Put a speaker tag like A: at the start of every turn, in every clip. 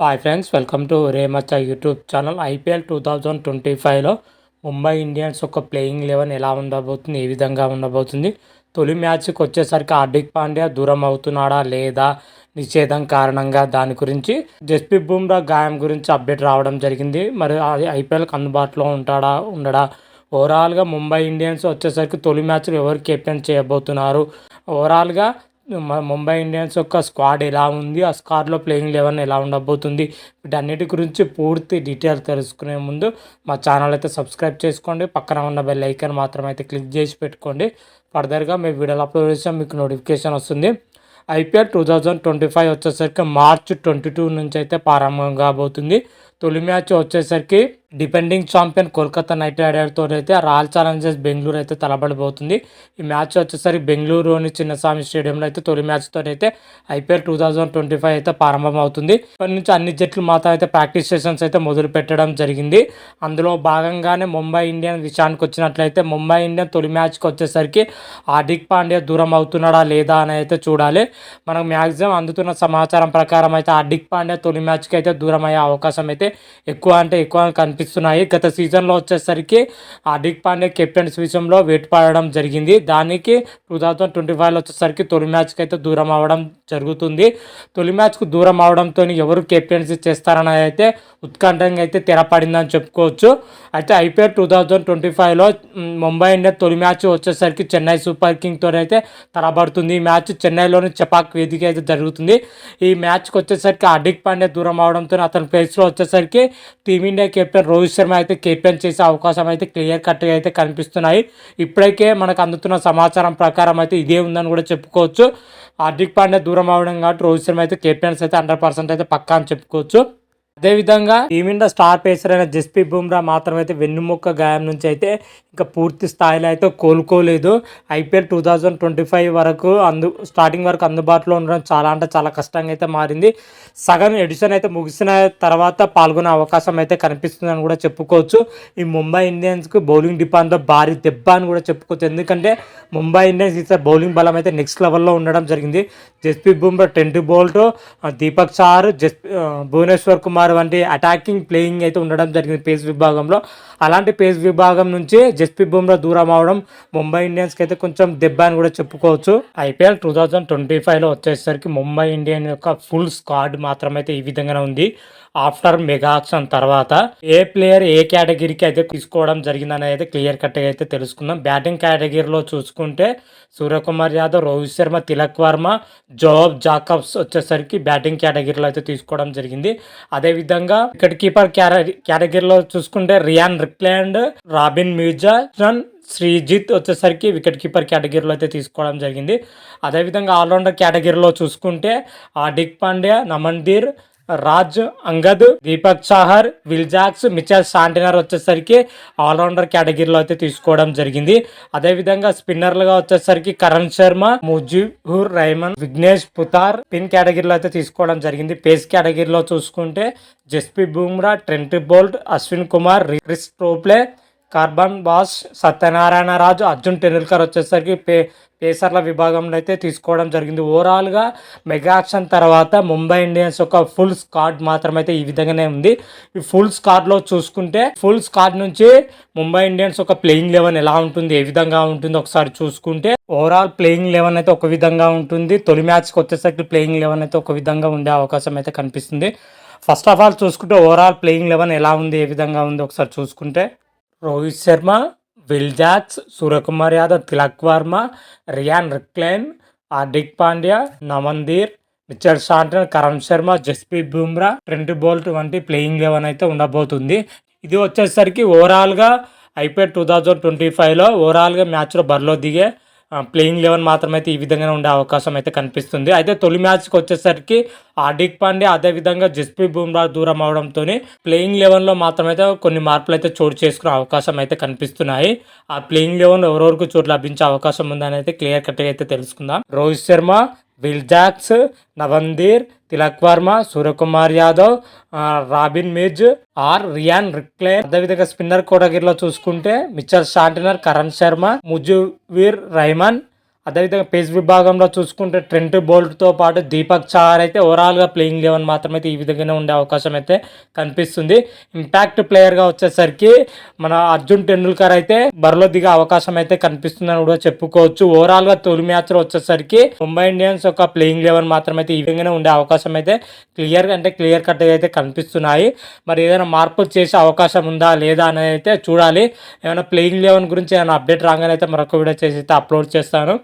A: Hi friends welcome to రేమచ్చ YouTube channel IPL two thousand twenty ఫైవ్లో Mumbai Indians ఒక playing eleven ఎలా ఉండబోతుంది ఏ విధంగా ఉండబోతుంది? తొలి మ్యాచ్కి వచ్చేసరికి హార్దిక్ పాండ్యా దూరం అవుతున్నాడా లేదా? నిషేధం కారణంగా దాని గురించి జస్ప్రీత్ బుమ్రా గాయం గురించి అప్డేట్ రావడం జరిగింది. మరి అది ఐపీఎల్కి అందుబాటులో ఉంటాడా ఉండడా? ఓవరాల్గా ముంబై ఇండియన్స్ వచ్చేసరికి తొలి మ్యాచ్లు ఎవరు కెప్టెన్ చేయబోతున్నారు? ఓవరాల్గా మ- ముంబై ఇండియన్స్ యొక్క స్క్వాడ్ ఎలా ఉంది? ఆ స్క్వాడ్లో ప్లేయింగ్ లెవెన్ ఎలా ఉండబోతుంది? వీటన్నిటి గురించి పూర్తి డీటెయిల్ తెలుసుకునే ముందు మా ఛానల్ అయితే సబ్స్క్రైబ్ చేసుకోండి. పక్కన ఉన్న బెల్ ఐకాన్ మాత్రం అయితే క్లిక్ చేసి పెట్టుకోండి. ఫర్దర్గా మేము వీడియోలు అప్లోడ్ చేసాం మీకు నోటిఫికేషన్ వస్తుంది. IPL two thousand twenty five వచ్చేసరికి మార్చ్ ట్వంటీ టూ నుంచి అయితే ప్రారంభం కాబోతుంది. తొలి మ్యాచ్ వచ్చేసరికి డిపెండింగ్ ఛాంపియన్ కోల్కతా నైట్ రైడర్తో అయితే రాయల్ ఛాలెంజర్స్ బెంగళూరు అయితే తలబడబోతుంది. ఈ మ్యాచ్ వచ్చేసరికి బెంగళూరులోని చిన్నస్వామి స్టేడియంలో అయితే తొలి మ్యాచ్తో అయితే IPL two thousand twenty five అయితే ప్రారంభం అవుతుంది ఇప్పటి నుంచి అన్ని జట్లు మాత్రం అయితే ప్రాక్టీస్ సెషన్స్ అయితే మొదలు పెట్టడం జరిగింది. అందులో భాగంగానే ముంబై ఇండియన్ విషయానికి వచ్చినట్లయితే ముంబై ఇండియన్ తొలి మ్యాచ్కి వచ్చేసరికి హార్దిక్ పాండ్యా దూరం అవుతున్నాడా లేదా అని అయితే చూడాలి. మనకు మ్యాక్సిమం అందుతున్న సమాచారం ప్రకారం అయితే హార్దిక్ పాండ్యా తొలి మ్యాచ్కి అయితే దూరం అయ్యే అవకాశం అయితే ఎక్కువ అంటే ఎక్కువ కనిపిస్తున్నాయి. గత సీజన్లో వచ్చేసరికి హార్దిక్ పాండే కెప్టెన్స్ విషయంలో వేటు పడడం జరిగింది. దానికి టూ థౌజండ్ ట్వంటీ ఫైవ్లో వచ్చేసరికి తొలి మ్యాచ్కి అయితే దూరం అవ్వడం జరుగుతుంది. తొలి మ్యాచ్కు దూరం అవడంతో ఎవరు కెప్టెన్సీ చేస్తారని అయితే ఉత్కంఠంగా అయితే తెరపడిందని చెప్పుకోవచ్చు. అయితే ఐపీఎల్ టూ థౌజండ్ ట్వంటీ ఫైవ్లో ముంబై ఇండియా తొలి మ్యాచ్ వచ్చేసరికి చెన్నై సూపర్ కింగ్తో అయితే తరబడుతుంది ఈ మ్యాచ్ చెన్నైలోని చపాక్ వేదిక అయితే జరుగుతుంది. ఈ మ్యాచ్కి వచ్చేసరికి హార్దిక్ పాండే దూరం అవడంతో అతని ప్లేస్లో వచ్చేసరికి టీమిండియా కెప్టెన్ రోహిత్ శర్మ అయితే కెప్టెన్ చేసే అవకాశం అయితే క్లియర్ కట్గా అయితే కనిపిస్తున్నాయి. ఇప్పటికే మనకు అందుతున్న సమాచారం ప్రకారం అయితే ఇదే ఉందని కూడా చెప్పుకోవచ్చు. హార్దిక్ పాండ్యా దూరం అవడం కాబట్టి రోహిత్ శర్మ అయితే కెప్టెన్స్ అయితే హండ్రెడ్ పర్సెంట్ అయితే పక్కా అని చెప్పుకోవచ్చు. అదేవిధంగా టీమిండియా స్టార్ పేసర్ అయిన జస్ప్రీత్ బుమ్రా మాత్రం అయితే వెన్నుముక్క గాయం నుంచి అయితే ఇంకా పూర్తి స్థాయిలో అయితే కోలుకోలేదు. IPL two thousand twenty five వరకు అందు స్టార్టింగ్ వరకు అందుబాటులో ఉండడం చాలా అంటే చాలా కష్టంగా అయితే మారింది. సగం ఎడిషన్ అయితే ముగిసిన తర్వాత పాల్గొనే అవకాశం అయితే కనిపిస్తుందని కూడా చెప్పుకోవచ్చు. ఈ ముంబై ఇండియన్స్కి బౌలింగ్ డిపార్ట్మెంట్లో భారీ దెబ్బ అని కూడా చెప్పుకోవచ్చు. ఎందుకంటే ముంబై ఇండియన్స్ ఈసారి బౌలింగ్ బలం అయితే నెక్స్ట్ లెవెల్లో ఉండడం జరిగింది. జస్ప్రీత్ బుమ్రా టెంట్ బోల్ట్ దీపక్ చార్ జస్ భువనేశ్వర్ కుమార్ వంటి అటాకింగ్ ప్లేయింగ్ అయితే ఉండడం జరిగింది పేస్ విభాగంలో. అలాంటి పేస్ విభాగం నుంచి జస్ప్రీత్ బుమ్రా దూరం అవడం ముంబై ఇండియన్స్కి అయితే కొంచెం దెబ్బ అని కూడా చెప్పుకోవచ్చు. ఐపీఎల్ టూ థౌజండ్ ట్వంటీ ఫైవ్లో వచ్చేసరికి ముంబై ఇండియన్ యొక్క ఫుల్ స్క్వాడ్ మాత్రమైతే ఈ విధంగానే ఉంది. ఆఫ్టర్ మెగా ఆక్షన్ తర్వాత ఏ ప్లేయర్ ఏ కేటగిరీకి అయితే తీసుకోవడం జరిగిందని అయితే క్లియర్ కట్గా అయితే తెలుసుకుందాం. బ్యాటింగ్ కేటగిరీలో చూసుకుంటే సూర్యకుమార్ యాదవ్ రోహిత్ శర్మ తిలక్ వర్మ జోబ్ జాకబ్స్ వచ్చేసరికి బ్యాటింగ్ కేటగిరీలో అయితే తీసుకోవడం జరిగింది. అదేవిధంగా వికెట్ కీపర్ కేటగిరీలో చూసుకుంటే రియాన్ రిక్లాండ్ రాబిన్ మ్యూజాన్ శ్రీజిత్ వచ్చేసరికి వికెట్ కీపర్ కేటగిరీలో అయితే తీసుకోవడం జరిగింది. అదేవిధంగా ఆల్రౌండర్ కేటగిరీలో చూసుకుంటే Hardik Pandya Naman Dhir Raj Angad Deepak Chahar Will Jacks Mitchell Santner వచ్చేసరికి ఆల్రౌండర్ కేటగిరీలో అయితే తీసుకోవడం జరిగింది. అదేవిధంగా స్పిన్నర్లుగా వచ్చేసరికి కరణ్ శర్మ ముజిబుర్ రైమన్ విఘ్నేష్ పుతార్ పిన్ కేటగిరీలో అయితే తీసుకోవడం జరిగింది. పేస్ కేటగిరీలో చూసుకుంటే Jasprit Bumrah Trent Boult Ashwani Kumar Reece Topley Corbin Bosch Satyanarayana Raju Arjun Tendulkar వచ్చేసరికి పే పేసర్ల విభాగంలో అయితే తీసుకోవడం జరిగింది. ఓవరాల్గా మెగా యాక్షన్ తర్వాత ముంబై ఇండియన్స్ యొక్క ఫుల్ స్కాడ్ మాత్రమైతే ఈ విధంగానే ఉంది. ఈ ఫుల్ స్కాడ్లో చూసుకుంటే ఫుల్ స్కాడ్ నుంచి ముంబై ఇండియన్స్ ఒక ప్లేయింగ్ లెవెన్ ఎలా ఉంటుంది ఏ విధంగా ఉంటుంది ఒకసారి చూసుకుంటే ఓవరాల్ ప్లేయింగ్ లెవెన్ అయితే ఒక విధంగా ఉంటుంది. తొలి మ్యాచ్కి వచ్చేసరికి ప్లేయింగ్ లెవెన్ అయితే ఒక విధంగా ఉండే అవకాశం అయితే కనిపిస్తుంది. ఫస్ట్ ఆఫ్ ఆల్ చూసుకుంటే ఓవరాల్ ప్లేయింగ్ లెవెన్ ఎలా ఉంది ఏ విధంగా ఉంది ఒకసారి చూసుకుంటే. Rohit Sharma Will Jacks Suryakumar Yadav Tilak Varma Ryan Rickelton Hardik Pandya Naman Dhir Richard Santner Karn Sharma Jasprit Bumrah Trent Boult వంటి ప్లేయింగ్ లెవెన్ అయితే ఉండబోతుంది. ఇది వచ్చేసరికి ఓవరాల్గా ఐపీఎల్ టూ థౌజండ్ ట్వంటీ ఫైవ్లో ఓవరాల్గా మ్యాచ్లో బరిలో దిగే ప్లేయింగ్ లెవెన్ మాత్రమైతే ఈ విధంగానే ఉండే అవకాశం అయితే కనిపిస్తుంది. అయితే తొలి మ్యాచ్కి వచ్చేసరికి హార్దిక్ పాండే అదేవిధంగా జస్ప్రీత్ బుమ్రా దూరం అవడంతో ప్లేయింగ్ లెవెన్లో మాత్రమైతే కొన్ని మార్పులు అయితే చోటు చేసుకునే అవకాశం అయితే కనిపిస్తున్నాయి. ఆ ప్లేయింగ్ లెవెన్ ఎవరెవరికి చోటు లభించే అవకాశం ఉందని అయితే క్లియర్ కట్గా అయితే తెలుసుకుందాం. Rohit Sharma Will Jacks నవందీర్ Tilak Varma Suryakumar Yadav Robin మిర్జ్ are Ryan Rickelton అదేవిధంగా స్పిన్నర్ కోటగిరిలో చూసుకుంటే మిచ్చర్ షాంటినర్ కరణ్ శర్మ ముజువీర్ రైమన్ అదేవిధంగా పేస్ విభాగంలో చూసుకుంటే ట్రెంట్ బోల్ట్తో పాటు దీపక్ చార్ అయితే ఓవరాల్గా ప్లేయింగ్ లెవెన్ మాత్రం అయితే ఈ విధంగానే ఉండే అవకాశం అయితే కనిపిస్తుంది. ఇంపాక్ట్ ప్లేయర్గా వచ్చేసరికి మన అర్జున్ టెండూల్కర్ అయితే బరిలో దిగే అవకాశం అయితే కనిపిస్తుందని కూడా చెప్పుకోవచ్చు. ఓవరాల్గా తొలి మ్యాచ్లో వచ్చేసరికి ముంబై ఇండియన్స్ ఒక ప్లేయింగ్ లెవెన్ మాత్రం అయితే ఈ విధంగానే ఉండే అవకాశం అయితే క్లియర్ అంటే క్లియర్ కట్గా అయితే కనిపిస్తున్నాయి. మరి ఏదైనా మార్పులు చేసే అవకాశం ఉందా లేదా అనేది అయితే చూడాలి. ఏమైనా ప్లేయింగ్ లెవెన్ గురించి ఏమైనా అప్డేట్ రాగానే అయితే మరొక వీడియో చేసి అయితే అప్లోడ్ చేస్తాను.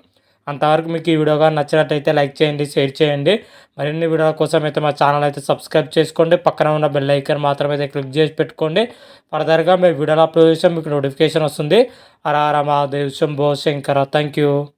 A: అంతవరకు మీకు ఈ వీడియో కానీ నచ్చినట్టయితే లైక్ చేయండి షేర్ చేయండి. మరిన్ని వీడియోల కోసం అయితే మా ఛానల్ అయితే సబ్స్క్రైబ్ చేసుకోండి. పక్కన ఉన్న బెల్ ఐకన్ మాత్రం అయితే క్లిక్ చేసి పెట్టుకోండి. ఫర్దర్గా మేము వీడియోలు అప్లోడ్ చేసాం మీకు నోటిఫికేషన్ వస్తుంది. హర హర దేవ్ శంభో శంకర. Thank you.